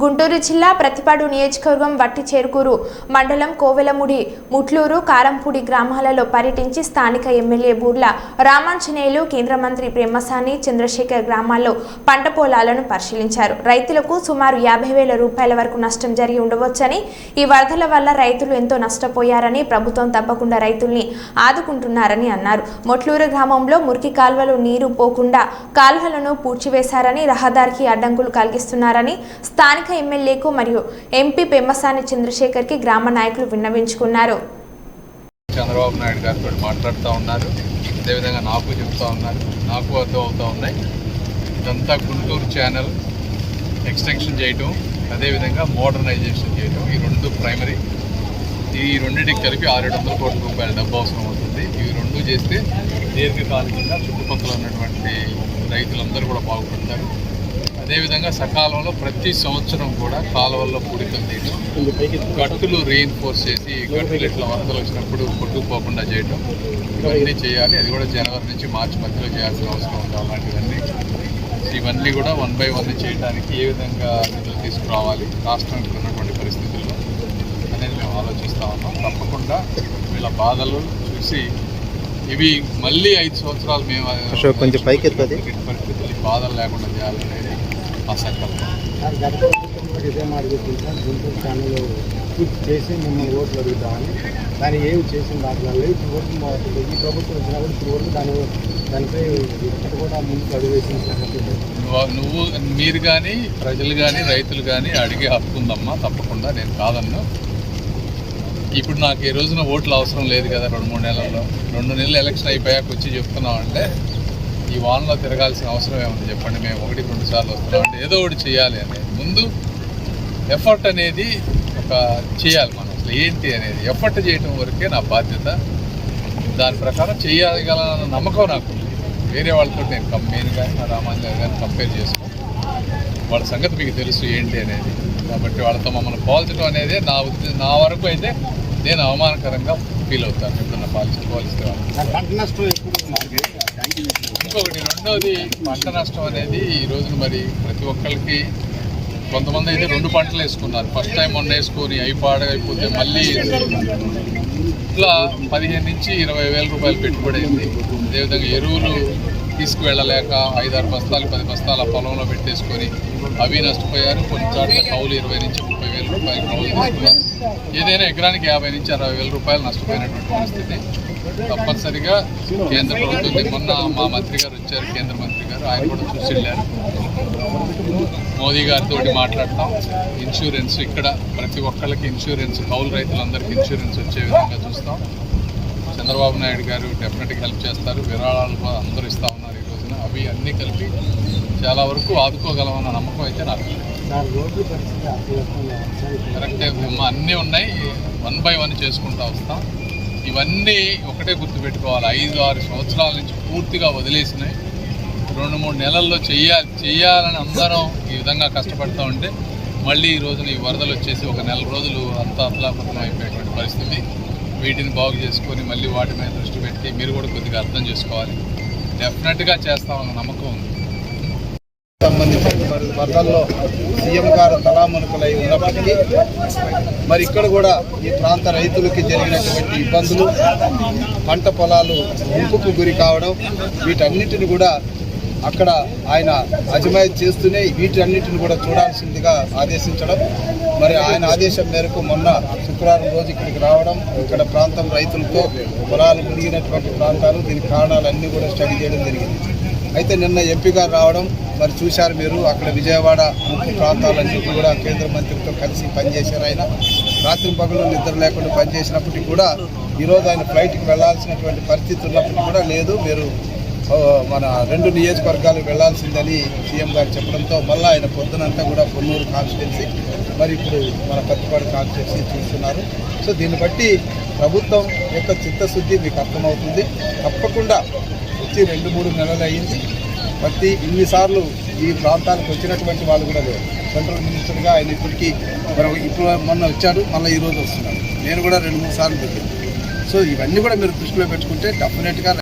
గుంటూరు జిల్లా ప్రతిపాడు నియోజకవర్గం వట్టి చేరుకూరు మండలం కోవెలముడి ముట్లూరు కారంపూడి గ్రామాలలో పర్యటించి స్థానిక ఎమ్మెల్యే బూర్ల రామాంజనేయులు కేంద్ర మంత్రి ప్రేమసాని చంద్రశేఖర్ గ్రామాల్లో పంట పొలాలను పరిశీలించారు. రైతులకు సుమారు యాభై వేల రూపాయల వరకు నష్టం జరిగి ఉండవచ్చని ఈ వరదల వల్ల రైతులు ఎంతో నష్టపోయారని ప్రభుత్వం తప్పకుండా రైతుల్ని ఆదుకుంటున్నారని అన్నారు. మొట్లూరు గ్రామంలో మురికి కాల్వలు నీరు పోకుండా కాల్వలను పూడ్చివేశారని రహదారికి అడ్డంకులు కలిగిస్తున్నారని స్థానిక ఎమ్మెల్యేకు మరియు ఎంపీ పెమ్మసాని చంద్రశేఖర్కి గ్రామ నాయకులు విన్నవించుకున్నారు. చంద్రబాబు నాయుడు గారు కూడా మాట్లాడుతూ ఉన్నారు. అదేవిధంగా నాకు చెప్తా ఉన్నారు. నాకు అర్థం అవుతూ ఉన్నాయి. ఇదంతా గుంటూరు ఛానల్ ఎక్స్టెన్షన్ చేయటం అదేవిధంగా మోడర్నైజేషన్ చేయటం ఈ రెండు ప్రైమరీ ఈ రెండింటికి కలిపి ఆరేడు వందల కోట్ల రూపాయల డబ్బు అవసరం అవుతుంది. ఇవి రెండు చేస్తే దీర్ఘకాలికంగా చుట్టుపక్కల ఉన్నటువంటి రైతులందరూ కూడా బాగుపడతారు. అదేవిధంగా సకాలంలో ప్రతి సంవత్సరం కూడా కాలువల్లో పూడికలు తీయడం గట్టులు రీఇన్ఫోర్స్ చేసి గట్టులు ఇట్లా వరదలు వచ్చినప్పుడు కొట్టుకుపోకుండా చేయడం ఇవన్నీ చేయాలి. అది కూడా జనవరి నుంచి మార్చి మధ్యలో చేయాల్సిన అవసరం ఉంది. అలాంటివన్నీ ఇవన్నీ కూడా వన్ బై వన్ చేయడానికి ఏ విధంగా నిధులు తీసుకురావాలి రాష్ట్రానికి ఉన్నటువంటి పరిస్థితుల్లో అనేది మేము ఆలోచిస్తూ ఉన్నాం. తప్పకుండా వీళ్ళ బాధలు చూసి ఇవి మళ్ళీ ఐదు సంవత్సరాలు మేము కొంచెం. పరిస్థితులు బాధలు లేకుండా చేయాలనేది మా సంకల్పం ఇదే మాట చెప్పింది గుంటూరు ఛానల్ పూర్తి చేసి మిమ్మల్ని ఓట్లు అడుగుతామని దాన్ని ఏమి చేసిన దాంట్లో లేదు. ఇప్పుడు వరకు మా- ఈ ప్రభుత్వం వచ్చినా కూడా ఇప్పుడు వరకు దాని దానిపై కూడా ముందుకు అడుగు వేసిన సంగతి లేదు. నువ్వు మీరు కానీ ప్రజలు కానీ రైతులు కానీ అడిగే హక్కు ఉందమ్మా తప్పకుండా. నేను కాదన్ను. ఇప్పుడు నాకు ఈ రోజున ఓట్లు అవసరం లేదు కదా రెండు మూడు నెలల్లో. రెండు నెలలు ఎలక్షన్ అయిపోయాక వచ్చి చెప్తున్నాం అంటే ఈ వాన్లో తిరగాల్సిన అవసరం ఏముంది? చెప్పండి మేము ఒకటి రెండు సార్లు వస్తున్నాం. అంటే ఏదో ఒకటి చేయాలి అనేది. ముందు ఎఫర్ట్ అనేది ఒక చేయాలి మనం. అసలు ఏంటి అనేది? ఎఫర్ట్ చేయటం వరకే నా బాధ్యత. దాని ప్రకారం చేయగలన నమ్మకం నాకు వేరే వాళ్ళతో నేను కంపెనీ కానీ నా రామాంజన్ కానీ కంపేర్ చేసుకో వాళ్ళ సంగతి మీకు తెలుసు ఏంటి అనేది. కాబట్టి వాళ్ళతో మమ్మల్ని పోల్చడం అనేది నా నా వరకు అయితే నేను అవమానకరంగా ఫీల్ అవుతాను. ఎప్పుడన్నా పాలిస్తే పోలిస్తే వాళ్ళు దాని పంట నష్టం ఎక్కువ మాకు ఇంకొకటి రెండోది పంట నష్టం అనేది ఈ రోజున మరి ప్రతి ఒక్కరికి కొంతమంది అయితే రెండు పంటలు వేసుకున్నారు. ఫస్ట్ టైం మొన్న వేసుకొని అవి పాడైపోతే మళ్ళీ ఇట్లా పదిహేను నుంచి ఇరవై వేల రూపాయలు పెట్టుబడి అయింది. అదేవిధంగా ఎరువులు తీసుకువెళ్ళలేక ఐదారు బస్తాలు పది బస్తాలు ఆ పొలంలో పెట్టేసుకొని అవి నష్టపోయారు. కొన్ని చోట్ల కౌలు ఇరవై నుంచి ముప్పై వేల రూపాయలు కౌలు తీసుకున్నారు. ఏదైనా ఎకరానికి యాభై నుంచి అరవై వేల రూపాయలు నష్టపోయినటువంటి పరిస్థితి. తప్పనిసరిగా కేంద్ర ప్రభుత్వం మొన్న మా మంత్రి గారు వచ్చారు కేంద్ర మంత్రి గారు. ఆయన కూడా చూసి వెళ్ళారు. మోదీ గారితో మాట్లాడతాం. ఇన్సూరెన్స్ ఇక్కడ ప్రతి ఒక్కళ్ళకి ఇన్సూరెన్స్ కౌలు రైతులందరికీ ఇన్సూరెన్స్ వచ్చే విధంగా చూస్తాం. చంద్రబాబు నాయుడు గారు డెఫినెట్గా హెల్ప్ చేస్తారు. విరాళాలు అందరూ ఇస్తా ఉన్నారు ఈ రోజున. అవి అన్నీ కలిపి చాలా వరకు ఆదుకోగలమన్న నమ్మకం అయితే నాకు కరెక్టే అన్నీ ఉన్నాయి. వన్ బై వన్ చేసుకుంటూ వస్తాం. ఇవన్నీ ఒకటే గుర్తుపెట్టుకోవాలి. ఐదు ఆరు సంవత్సరాల నుంచి పూర్తిగా వదిలేసినాయి రెండు మూడు నెలల్లో చెయ్యాలి చెయ్యాలని అందరం ఈ విధంగా కష్టపడతా ఉంటే మళ్ళీ ఈ రోజున ఈ వరదలు వచ్చేసి ఒక నెల రోజులు అంతా అతలాకుతలం అయిపోయేటువంటి పరిస్థితి. వీటిని బాగు చేసుకొని మళ్ళీ వాటి మీద దృష్టి పెట్టి మీరు కూడా కొద్దిగా అర్థం చేసుకోవాలి. డెఫినెట్గా చేస్తామన్న నమ్మకం ఉంది. సంబంధించిన మరి వరదల్లో సీఎం గారు తలామునుకలై ఉన్నప్పటికీ మరి ఇక్కడ కూడా ఈ ప్రాంత రైతులకి జరిగినటువంటి ఇబ్బందులు పంట పొలాలు ముంపుకు గురి కావడం వీటన్నిటిని కూడా అక్కడ ఆయన అజమాయితీ చేస్తూనే వీటన్నిటిని కూడా చూడాల్సిందిగా ఆదేశించడం మరి ఆయన ఆదేశం మేరకు మొన్న శుక్రవారం రోజు ఇక్కడికి రావడం ఇక్కడ ప్రాంతం రైతులతో పొలాలు మునిగినటువంటి ప్రాంతాలు దీనికి కారణాలన్నీ కూడా స్టడీ చేయడం జరిగింది. అయితే నిన్న ఎంపీ గారు రావడం మరి చూశారు మీరు అక్కడ విజయవాడ ముఖ్య ప్రాంతాలన్నింటి కూడా కేంద్ర మంత్రితో కలిసి పనిచేశారు ఆయన. రాత్రి పగలు నిద్ర లేకుండా పనిచేసినప్పటికీ కూడా ఈరోజు ఆయన ఫ్లైట్కి వెళ్ళాల్సినటువంటి పరిస్థితి ఉన్నప్పటికీ కూడా లేదు. మీరు మన రెండు నియోజకవర్గాలకు వెళ్ళాల్సిందని సీఎం గారు చెప్పడంతో మళ్ళీ ఆయన పొద్దునంతా కూడా పొన్నూరు కాన్స్టిట్యున్సీ మరి ఇప్పుడు మన పత్తిపాడు కాన్స్టిట్యున్సీ చూస్తున్నారు. సో దీన్ని బట్టి ప్రభుత్వం యొక్క చిత్తశుద్ధి మీకు అర్థమవుతుంది. తప్పకుండా వచ్చి రెండు మూడు నెలలు అయ్యింది ప్రతి ఇన్నిసార్లు ఈ ప్రాంతానికి వచ్చినటువంటి వాళ్ళు కూడా లేరు. సెంట్రల్ మినిస్టర్గా ఆయన ఇప్పటికీ మరి ఇప్పుడు మొన్న వచ్చాడు మళ్ళీ ఈరోజు వస్తున్నారు. నేను కూడా రెండు మూడు సార్లు పెట్టాను. సో ఇవన్నీ కూడా మీరు దృష్టిలో పెట్టుకుంటే డెఫినెట్గా